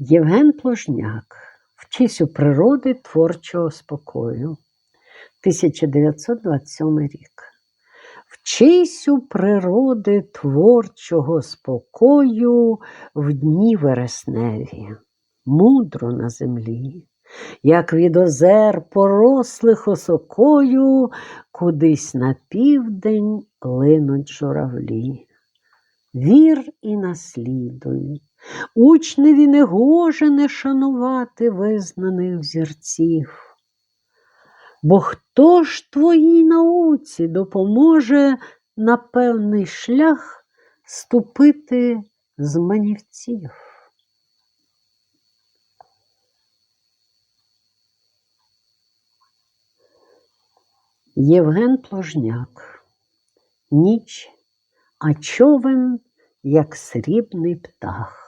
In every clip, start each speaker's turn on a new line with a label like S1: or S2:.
S1: Євген Пложняк. Вчись у природи творчого спокою. 1927 рік. Вчись у природи творчого спокою в дні вересневі, мудро на землі, як від озер порослих осокою, кудись на південь линуть журавлі. Вір і наслідуй, учневі не гоже не шанувати визнаних взірців. Бо хто ж твоїй науці допоможе на певний шлях ступити з манівців? Євген Пложняк. Ніч, а човен, як срібний птах.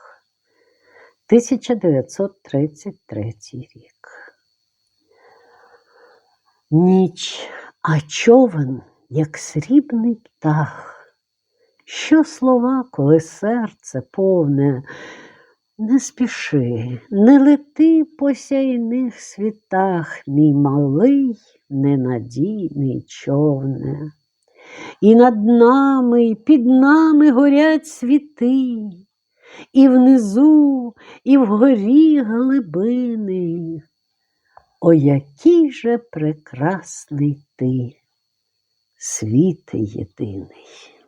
S1: 1933 рік. Ніч, а човен, як срібний птах. Що слова, коли серце повне, не спіши, не лети по сяйних світах, мій малий ненадійний човне. І над нами, і під нами горять світи, і внизу, і вгорі глибини. О, який же прекрасний ти, світ єдиний!